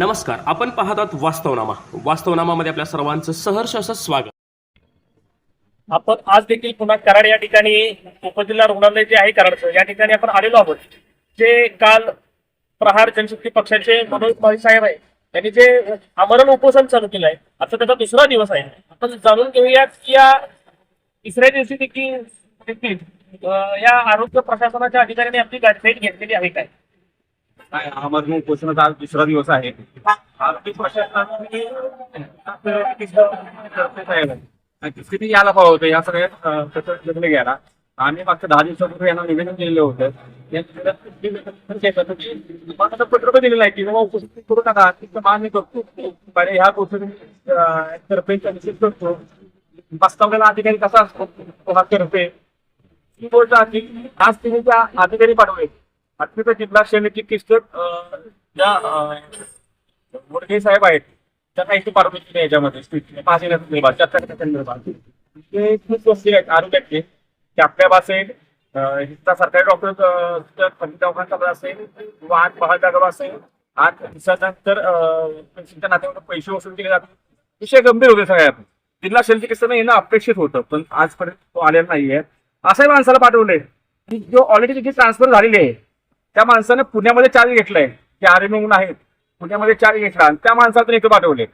नमस्कार आपण पाहत आहात वास्तवनामा. वास्तवनामामध्ये आपल्या सर्वांचं सहर्ष असं स्वागत. आपण आज देखील पुन्हा कराड या ठिकाणी उपजिल्हा रुग्णालय जे आहे कराडचं या ठिकाणी आपण आलेलो आहोत. जे काल प्रहार जनशक्ती पक्षाचे मनोज माळी साहेब आहे त्यांनी जे आमरण उपोषण चालू केलं आहे आता त्याचा दुसरा दिवस आहे. आपण जाणून घेऊयात की या तिसऱ्या दिवशी देखील या आरोग्य प्रशासनाच्या अधिकाऱ्यांनी आपली गाडीसाईट घेतलेली आहे काय? काय आमरण उपोषणाचा आज दुसरा दिवस आहे. आरोग्य प्रशासनाने स्थिती यायला पाहिजे होतं. या सगळ्यात अं, घ्यायला. आम्ही मागच्या दहा दिवसापूर्वी यांना निवेदन दिलेलं होतं. या आता पत्र दिलेलं आहे की बाबा उपस्थित करू नका. तिथं मान मी करतो. बरे ह्या गोष्टी तर्फे निश्चित करतो. प्रस्तावलेला अधिकारी कसा असतो? तो हा तर्फे ही गोष्ट आज तुम्ही त्या अधिकारी पाठवले. अत्यंत जिल्हा सैनिक किस्त ज्या मोडगे साहेब आहेत त्यांना इथे पाठवले केले याच्यामध्ये स्थिती पाच संदर्भात ते खूप वस्ती आहेत. आरोग्याचे कॅपकॅप असेल इथला सरकारी डॉक्टर दवाखाना असेल किंवा आज महाजागर असेल. आत दिवसानंतर पेन्शनच्या नात्यामध्ये पैसे वसूल केले जातात. विषय गंभीर होते सगळ्यात. जिल्हा शल्य किस्त येणं अपेक्षित होतं पण आजपर्यंत तो आलेला नाहीये. असंही माणसाला पाठवले की जो ऑलरेडी तिथे ट्रान्सफर झालेली आहे त्या माणसाने पुण्यामध्ये चार्ज घेतलाय. ते आर्मी म्हणून आहेत. पुण्यामध्ये चार्ज घेतला आणि त्या माणसातून इथे पाठवले.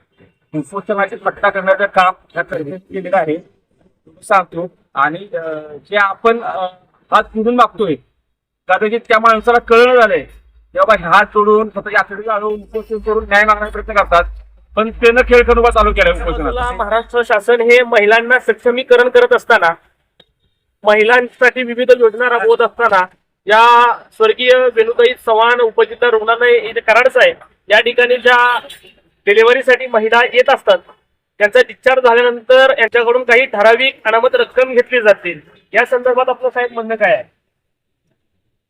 उपोषणाची पट्टा करण्याचं काम या केलेलं आहे. सांगतो. आणि जे आपण हात जोडून मागतोय कदाचित त्या माणसाला कळलं झालंय. की बाबा हात जोडून स्वतःची आठवडी घालून उपोषण करून न्याय मागण्याचा प्रयत्न करतात. पण त्यानं खेळ खंडोबा चालू केलाय बाजूला उपोषणाचा महाराष्ट्र शासन हे महिलांना सक्षमीकरण करत असताना महिलांसाठी विविध योजना राबवत असताना या स्वर्गीय वेणुताई चव्हाण उपजिल्हा रुग्णालय इथे कराडचं आहे. या ठिकाणी ज्या डिलिव्हरीसाठी महिला येत असतात त्यांचा डिस्चार्ज झाल्यानंतर यांच्याकडून काही ठराविक अनामत रक्कम घेतली जाते या संदर्भात आपलं साहेब म्हणणं काय आहे?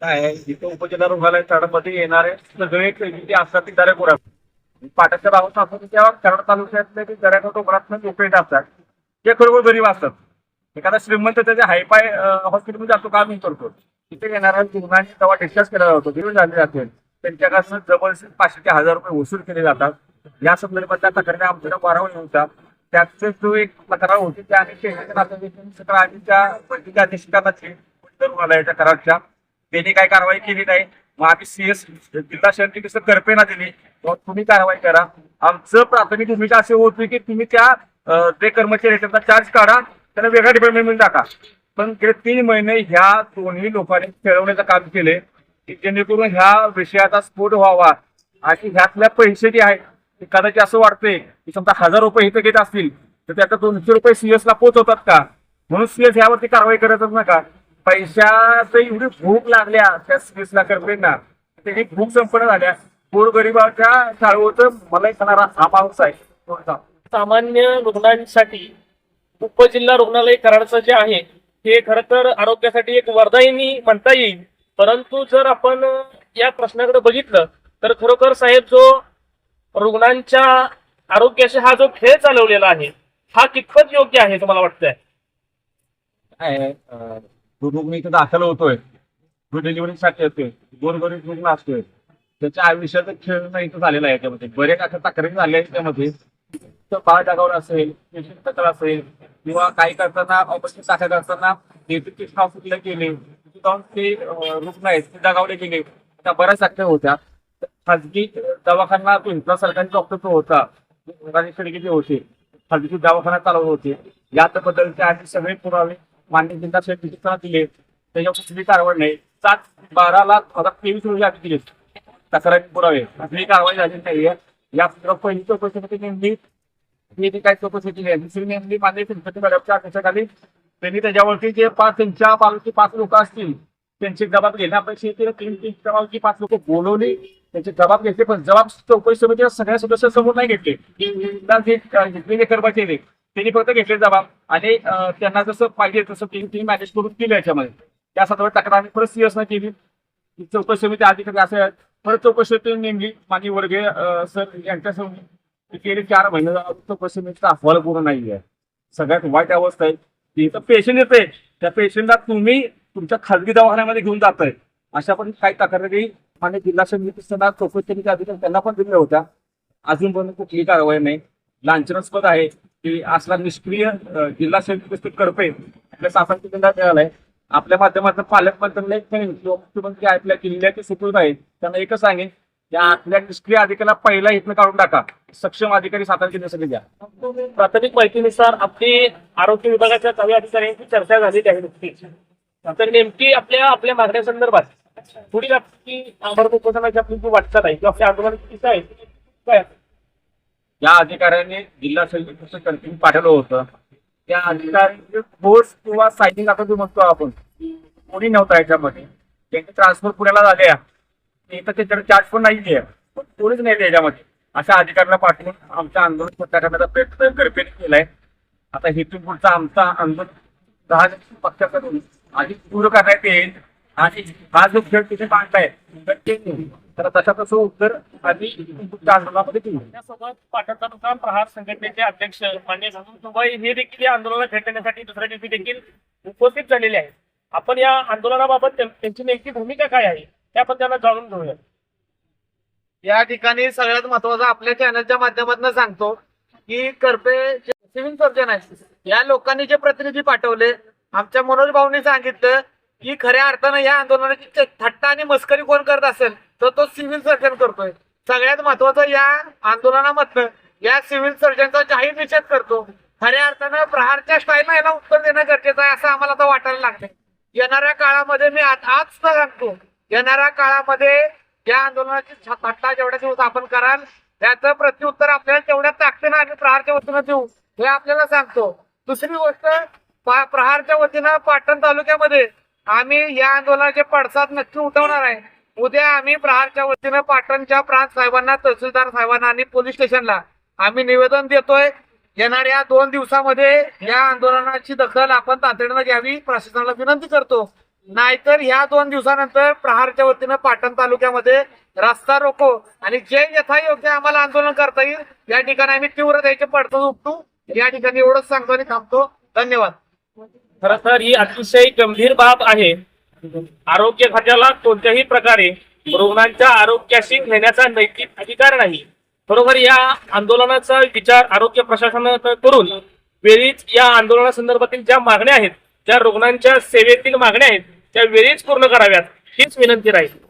काय आहे? इथं उपजिल्हा रुग्णालय कराडमध्ये येणारे सगळे जे असतात ते दऱ्या गोऱ्या पाटाच्या भागात असतात त्या कराड तालुक्यातले ते दऱ्याच्या डोंगरात लोक असतात. ते खरोखर गरीब असतात. एखादा श्रीमंत त्याच्या हायफाय हॉस्पिटलमध्ये जातो काम मी करतो. तिथे येणाऱ्या रुग्णांनी तेव्हा डिस्चार्ज केला जातो घेऊन झाले जाते त्यांच्याकडनं जबरदस्त पाचशे ते हजार रुपये वसूल केले जातात. या संदर्भात त्या तक्रारी आमच्याकडे बारावा होता त्याचे जो एक तक्रार होती त्या आणि शहराच्या नातेवाईकांनी त्या वैद्यकीय अधीक्षकांना रुग्णालयाच्या करारच्या त्यांनी काही कारवाई केली नाही. मग आम्ही सीएस जिल्हा शहर कसं करपेना दिली. तुम्ही कारवाई करा. आमचं प्राथमिक भूमिका असे होती की तुम्ही त्या जे कर्मचारी आहेत त्यांचा चार्ज काढा. त्यांना वेगळ्या डिपार्टमेंटमध्ये टाका. पण गेले तीन महिने ह्या दोन्ही लोकांनी खेळवण्याचं काम केले की जेणेकरून ह्या विषयाचा स्फोट व्हावा. आणि ह्यातल्या पैसे जे आहेत ते कदाचित असं वाटतंय की समजा हजार रुपये इथं घेत असतील तर त्याचा दोनशे रुपये सीएस ला पोहोचवतात का? म्हणून सीएस यावरती कारवाई करायचंच नका. पैशाचं एवढी भूक लागल्या त्या सीएस ला त्याची भूक संपन्न झाल्या. गोरगरिबाच्या चाळवतं मला सांगणारा हा पाऊस आहे. सामान्य रुग्णांसाठी उपजिल्हा रुग्णालय कराडचं जे आहे हे खरं तर आरोग्यासाठी एक वरदायिनी म्हणता येईल. परंतु जर आपण या प्रश्नाकडे बघितलं तर खरोखर साहेब जो रुग्णांच्या आरोग्याशी हा जो खेळ चालवलेला आहे हा कितपत योग्य आहे तुम्हाला वाटतंय? काय आहे, जो रुग्ण दाखल होतोय जो डिलिव्हरीसाठी येतोय गोरगरीब रुग्ण असतोय त्याच्या आयुष्याचा खेळ नाही इथं झालेला आहे याच्यामध्ये बरेच अशा तक्रारी झाल्या आहेत त्यामध्ये. बाळ जागावर असेल पेशंट तक्रार असेल किंवा काही करताना ऑपरेशन दाखल करताना नेतृत्व हॉस्पिटलला गेले तिथे जाऊन ते रुग्ण आहेत ते दगावले गेले. त्या बऱ्याच तक्रारी होत्या. खाजगी दवाखाना तो इथला सरकारी डॉक्टर तो होता. जे होते. खाजगी दवाखाना चालवत होते. याबद्दलचे आधी सगळे पुरावे मान्य जिल्हा शेतकऱ्यांना दिले. त्याच्यावर कुठली कारवाई नाही. सात बारा लाख आता तेवीस रोजी आधी दिले तक्रारी पुरावे. कुठली कारवाई झाली नाहीये. या पहिली चौकशीमध्ये त्यांनी मी जी काही चौकशी केली आहे दुसरी नेमली मान्य सिंपती मॅडमच्या अध्यक्षाखाली त्यांनी त्याच्यावरती जे पाच त्यांच्या बाजूची पाच लोक असतील त्यांचे जबाब घेण्यापेक्षा ते तीन तीन जबाबची पाच लोक बोलवली. त्यांचे जबाब घेतले पण जबाब चौकशी समितीच्या सगळ्या सदस्यांसमोर नाही घेतले. जे अं, कर्मचारी त्यांनी फक्त घेतले जबाब. आणि त्यांना जसं पाहिजे तसं तीन तीन मॅनेज करून दिलं याच्यामध्ये. त्या संदर्भात तक्रार आम्ही परत सीएस केली. चौकशी समिती अधिकारी असं परत चौकशी नेमली. माजी वर्गे सर यांच्यासमोर. समोर गेले चार महिने झाले, चौकशी अहवाल पूर्ण नाही आहे सगळ्यात वाईट अवस्था आहे. तिथं पेशंट येते त्या पेशंटला तुम्ही तुमच्या खाजगी दवाखान्यामध्ये घेऊन जाताय. अशा पण काही तक्रारी आणि जिल्हा समिती चौकशी अधिकारी त्यांना पण दिल्या होत्या. अजूनपर्यंत कुठली कारवाई नाही. लांछनास्पद आहे की असला निष्क्रिय जिल्हा शैक्षणिक करपे आपल्या शासन केंद्रात मिळालाय. आपल्या माध्यमातून पालकमंत्र्यांना एक मुख्यमंत्री आपल्या जिल्ह्याचे सुपूर्द आहेत त्यांना एकच सांगेन की आपल्या निष्क्रिय अधिकाऱ्याला पहिला इथनं काढून टाका. सक्षम अधिकारी सातारा जिल्ह्यासाठी द्या. प्राथमिक माहितीनुसार आपली आरोग्य विभागाच्या काही अधिकाऱ्यांची चर्चा आहे नुकतीच तर नेमकी आपल्या आपल्या मागण्या संदर्भात पुढील आपली उपोषणाची आपली जी वाटचाल आहे किंवा आपल्या आंदोलनाची दिशा आहे काय? या अधिकाऱ्यांनी जिल्हा शैक्षणिक कंटिन्यू पाठवलं होतं. त्या अधिकाऱ्यांचे फोर्स किंवा सायटिंग आता जो म्हणतो आपण. कोणी नव्हता याच्यामध्ये. त्यांचे ट्रान्सफर पुण्याला झाले त्याच्याकडे चार्ज पण नाही आहे पण कोणीच नाही त्याच्यामध्ये अशा अधिकाऱ्यांना पाठवून आमचं आंदोलन स्वतः करण्याचा प्रयत्न गरपेने केलाय. आता हेतून पुढचा आमचा आंदोलन दहा पक्षाकडून अधिक पूर्ण करण्यात येईल. आणि हा जो खेळ तिथे मांडलाय तर तशा तसं उत्तर आधी आंदोलनामध्ये देऊ. त्यासोबत पाटण तालुका प्रहार संघटनेचे अध्यक्ष मान्य सुबाई हे देखील या आंदोलनाला भेटण्यासाठी दुसऱ्या दिवशी देखील उपस्थित झालेले आहेत. आपण या आंदोलनाबाबत त्यांची नेमकी भूमिका काय आहे? ते आपण त्यांना जाणून घेऊया. या ठिकाणी सगळ्यात महत्वाचं आपल्या चॅनलच्या माध्यमातून सांगतो की करपे सिव्हिल सर्जन आहे या लोकांनी जे प्रतिनिधी पाठवले आमच्या मनोज भाऊनी सांगितलं की खऱ्या अर्थानं या आंदोलनाची थट्टा आणि मस्करी कोण करत असेल तर तो सिव्हिल सर्जन करतोय. सगळ्यात महत्वाचं या आंदोलनामधनं या सिव्हिल सर्जनचा जाहीर निषेध करतो. खऱ्या अर्थानं प्रहारच्या स्टाईलनं याला उत्तर देणं गरजेचं आहे असं आम्हाला आता वाटायला लागतंय येणाऱ्या काळामध्ये मी आज आज सांगतो. येणाऱ्या काळामध्ये या आंदोलनाची थट्टा जेवढ्या दिवस आपण कराल त्याचं प्रत्युत्तर आपल्याला तेवढ्या ताकदीनं आम्ही प्रहारच्या वतीनं देऊ. हे आपल्याला सांगतो. दुसरी गोष्ट प्रहारच्या वतीनं पाटण तालुक्यामध्ये आम्ही या आंदोलनाचे पडसाद नक्की उठवणार आहे. उद्या आम्ही प्रहारच्या वतीनं पाटणच्या प्रांत साहेबांना तहसीलदार साहेबांना आणि पोलीस स्टेशनला आम्ही निवेदन देतोय. येणाऱ्या दोन दिवसामध्ये या आंदोलनाची दखल आपण तातडीनं घ्यावी. प्रशासनाला विनंती करतो. नाहीतर ह्या दोन दिवसानंतर प्रहारच्या वतीनं पाटण तालुक्यामध्ये रस्ता रोको आणि जे यथायोग्य आम्हाला आंदोलन करता येईल या ठिकाणी आम्ही तीव्र द्यायचे पडतो उपटू या ठिकाणी एवढंच सांगतो आणि थांबतो. धन्यवाद. खरं तर ही अतिशय गंभीर बाब आहे. आरोग्य खात्याला कोणत्याही प्रकारे रुग्णांच्या आरोग्याशी घेण्याचा नैतिक अधिकार नाही. बरोबर या आंदोलनाचा विचार आरोग्य प्रशासनानं करून वेळीच या आंदोलनासंदर्भातील ज्या मागण्या आहेत ज्या रुग्णांच्या सेवेतील मागण्या आहेत त्या वेळीच पूर्ण कराव्यात हीच विनंती राहील.